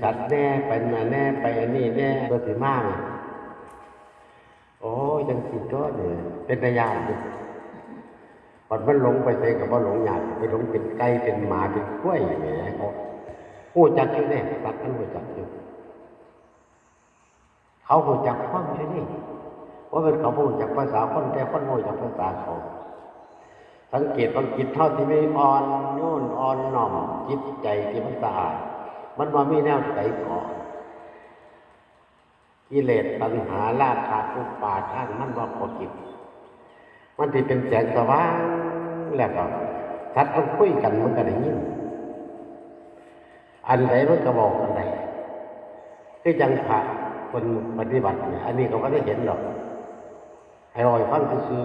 สัตว์แน่ไปมาแน่ไปอันนี้แน่ตัวสีมากโอ้ยังสิก็เนี่ยเป็นระยะอยู่ปัดมันหลงไปใส่กับว่าหลงอยากไปหลงเป็นไก่เป็นหมาเป็นกล้วยแหมเขาหูจักอยู่เนี่ยสัตว์มันหูจักอยู่เขาหูจักความอยู่นี่ว่าเป็นเขาหูจักภาษาคนแต่คนหูจักภาษาเขาสังเกตว่าจิตเท่าที่ไม่อ่อนโน่นอ่อนหน่อมจิตใจที่มันสะอาด มันว่ามีแนวใสก่อกิเลสตัณหาราคะอุปาทานมันว่าพอกิจมันที่เป็นแสงสว่างแล้วก็ทัดมันคุยกันมันก็ได้ยินอันไหนมันก็บอกอันไหนคือจังพระคนปฏิบัติเนี่ยอันนี้เขาก็ได้เห็นหรอกให้อ่อยฟังคือ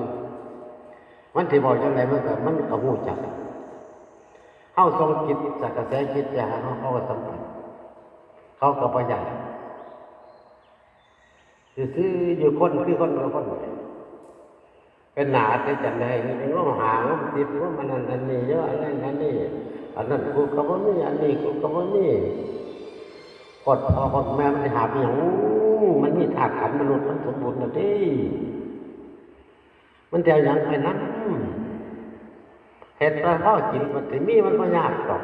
มันที่บอกจังไรมันก็มันก็หูจัก เข้าทรงจิตจากกระแสจิตจะหาเขาเขาก็สัมผัสเขาก็ประหยัดซื้อๆอยู่คนคือคนละคนเป็นหนาแต่จันได้เป็นว่าหางติดว่ามันอันนี้เยอะอันนั้นอันนี้อันนั้นกูก็บ่มีอันนี้กูก็บ่มีกดพอคนแม่มันหาเพียงมันมีธาตุขันมนุษย์มันสมบูรณ์นะเด้มันจะยังไปนั้น เหตุว่าพ่อกินมันถึงมีมันก็ยากหรอก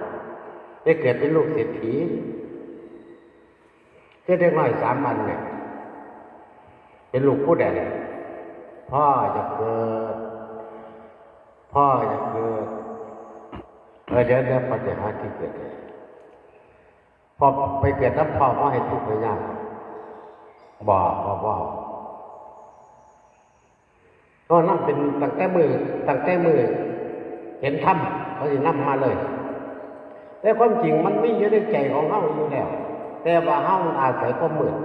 ได้เกิดเป็นลูกเศรษฐีก็ได้น้อยสามวันเนี่ย เป็นลูกผู้ใดพ่อจะเกิด พ่อจะเกิดเออเดี๋ยวเดี๋ยวปัญหาที่เกิดพอไปเกิดแล้วพ่อพ่อให้ทุกข์ไปยากบอกพ่บอกก็นั่นเป็นตั้งแต่มือตั้งแต่มือ เห็นถ้ำเขาจะนำมาเลย แต่ความจริงมันไม่อยู่ในใจของเฮาอยู่แล้ว แต่ว่าเฮาอาศัยความมืด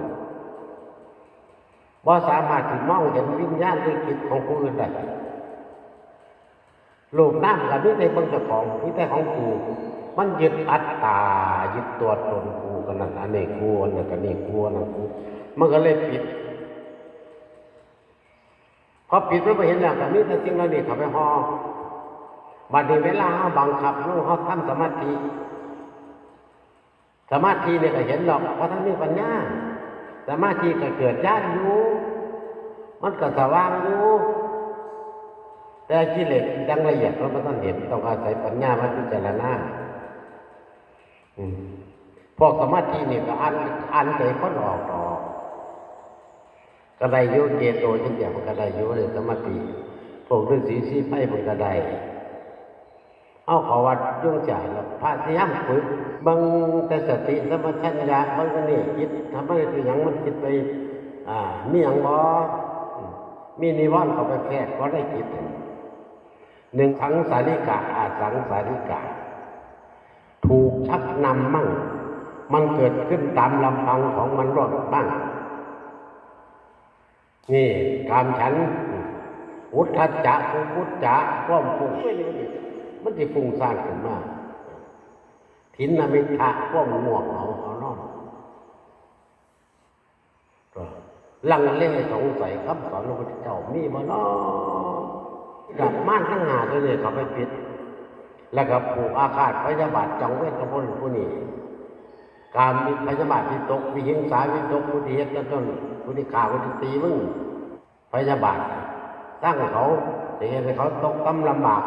บ่สามารถที่มองเห็นวิญญาณหรือจิตของผู้อื่นได้รูปน้ำกับวิในบิ่งเจ้าของวิแต่ของกูมันยึดอัตตายึดตัวตนกูกันนั่นอันนี้กูอันนี้กันนี่กูอันนั้นกูมันก็เลยปิดพอปิดมันไปเห็นแล้วก็มีแต่สิ่งเหล่านี้เขาไปห้อง บัดนี้เวลาเขาบังคับลูกเขาทำสมาธิ สมาธิเนี่ยก็เห็นหรอกเพราะท่านมีปัญญาสมาธิก็เกิดญาติอยู่ มันก็สว่างอยู่แต่กิเลสจังละเอียดเพราะมันต้องเห็นต้องอาศัยปัญญามาพิจารณาพวกสมาธินี่ก็อันอันใจคนออกออกก็ไดโยเจโตจังเดียวมันก็ไดโยเลยสมาธิพวกฤาษีสีไพ่มันก็ได เอาขอวัดยุ่งจ่ายแล้วพระที่ย่ำฝึกบางแต่สติสมัชัญญะบางก็นี่คิดทำอะไรตัวอย่างมันคิดไป อ่า มีอย่างบ่อืมมีนิวรณ์เข้าไปแพทย์ก็ได้คิดหนึ่งสังสาริกะอาสังสาริกะถูกชักนำมั่ง มันเกิดขึ้นตามลำพังของมันรอดบ้าง นี่ การฉันอุทธัจจะภูพุทจะร่วมฟุ้งไม่เลยนี่ มันจะฟุ้งซ่านขึ้นมาทินนามิทะร่วมง่วงเอาเอานอนก็ลังเลสงสัยคำสอนพระพุทธเจ้ามีบ่นาะดับม่านทั้งหาตัวนี้เขาไปปิด แล้วก็ผูกอาฆาตพยาบาทจองเวทกับคนผู้นี้การมีพยาบาทที่ตกวิหิงสาวิตกผู้ที่เฮ็ดกันต้นผู้ที่ข่าผู้ที่ตีมึงพยาบาทตั้งเขาเห็นให้เขาตกตำลำบาก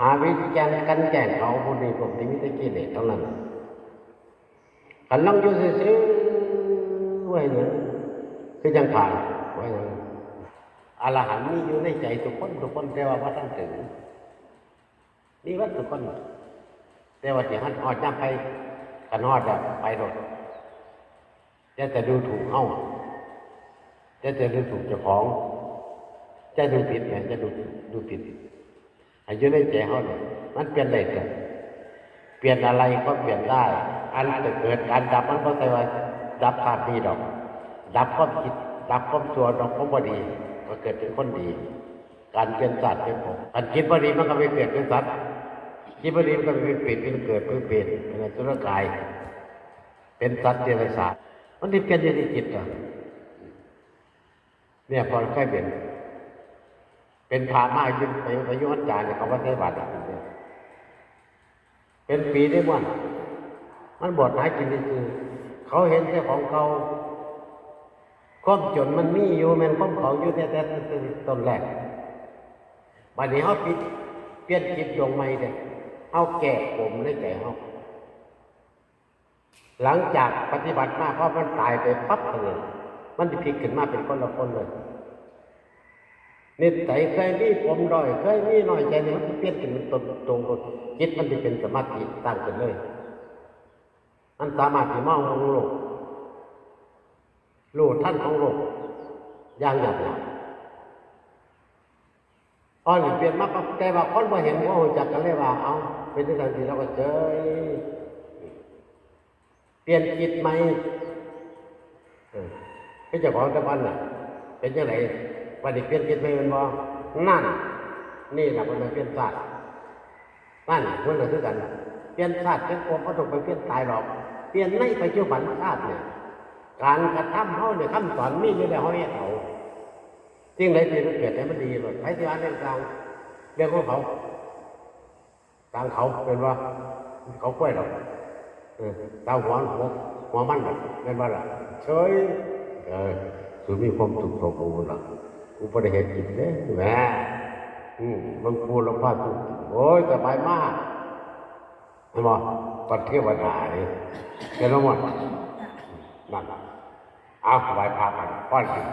หาวิธีการกันแก่งเขาผู้นี้พวกที่มิตรกิเลสเท่านั้นกันลังอยู่ซื่อๆไว้เนี่ยคือยังขาดไว้อย่างนั้นอรหันต์มีอยู่ในใจทุกคนทุกคนแต่ว่าพระท่านถึงนี่ว่าทุกคนแต่ว่าที่หันหอดน้ำไปกันอดอะไปรถจะจะดูถูกเฮ้าจะจะดูถูกเจ้าของ จะดูผิดไงจะดูดูผิด อายุในใจเขาเนี่ยมันเปลี่ยนได้เกิดเปลี่ยนอะไรก็เปลี่ยนได้ อันจะเกิดการดับมันก็ใช่ว่าดับขาดดีดอก ดับความคิดดับความชั่วดอกความบดีก็เกิดเป็นคนดี การเป็นสัตว์เป็นผมการคิดบดีมันก็ไม่เกิดเป็นสัตว์คิดบดีมันก็ไม่เปลี่ยนเป็นเกิดเป็นเปลี่ยนเป็นสุรกาย เป็นสัตว์เดรัจฉานมันที่เปลี่ยนอยู่ที่จิตอะเนี่ยพอค่อยเปลี่ยน เป็นพามากขึ้นไปพยุหัจายเนี่ยเขาว่าใช้บาตรเป็นปีได้บ้างมันบวชหากินนี่คือเขาเห็นแต่ของเขาความจนมันมีอยู่มันของเขาอยู่แต่แต่ต้นแรกบัดนี้เขาปิดเปลี่ยนคิดดวงใหม่เด้เอาแก่ผมได้แก่เขาหลังจากปฏิบัติมาเพราะมันตายไปปั๊บเลยมันจะพลิกขึ้นมาเป็นคนละคนเลย นิสัยเคยมีผมด้อยเคยมีน้อยใจเนี่ยมันเปลี่ยนเป็นตรงตรงตรงจิตมันจะเป็นสมาธิตั้งขึ้นเลย มันสามารถที่มองของโลกรู้ท่านของโลกอย่างหยาบหยาบอ่อนเปลี่ยนมาปั๊บแต่ว่าคนมาเห็นว่าจักกันเลยว่าเอาเป็นที่สันติเราก็เจยเปลี่ยนจิตไหมเออเป็นเจ้าของตะวันน่ะ เป็นยังไง วันนี้เปลี่ยนจิตไหมมันบ่นั่น นี่แหละมันเปลี่ยนศาสตร์นั่นเพื่อนเราคือกันเปลี่ยนชาสติเป็นความก็ต้องไปเปลี่ยนตายหรอก เปลี่ยนในปัจจุบันชาสติเนี่ยการกระทำเขาเนี่ยคำสอนมีอยู่แล้วเขาเนี่ยเอาสิ่งใดที่มันเกิดให้มันดีเลยใครที่อ่านเรื่องกลางเรื่องของเขากลางเขาเป็นว่า เขากล้วยหรอกตาหัวหัวหัวมันหรอกเป็นว่าล่ะเฉยเออสุมีความสุขของกูหรอ กกูไม่ได้เห็นจิตเลยแหมอืมมันพูดล้วพาสุขโอ้ยสบายมากใช่ไหมปัดเทวดานี่เห็นบ่หมดนั่นน่ะเอาสบายพากันป้อนกิน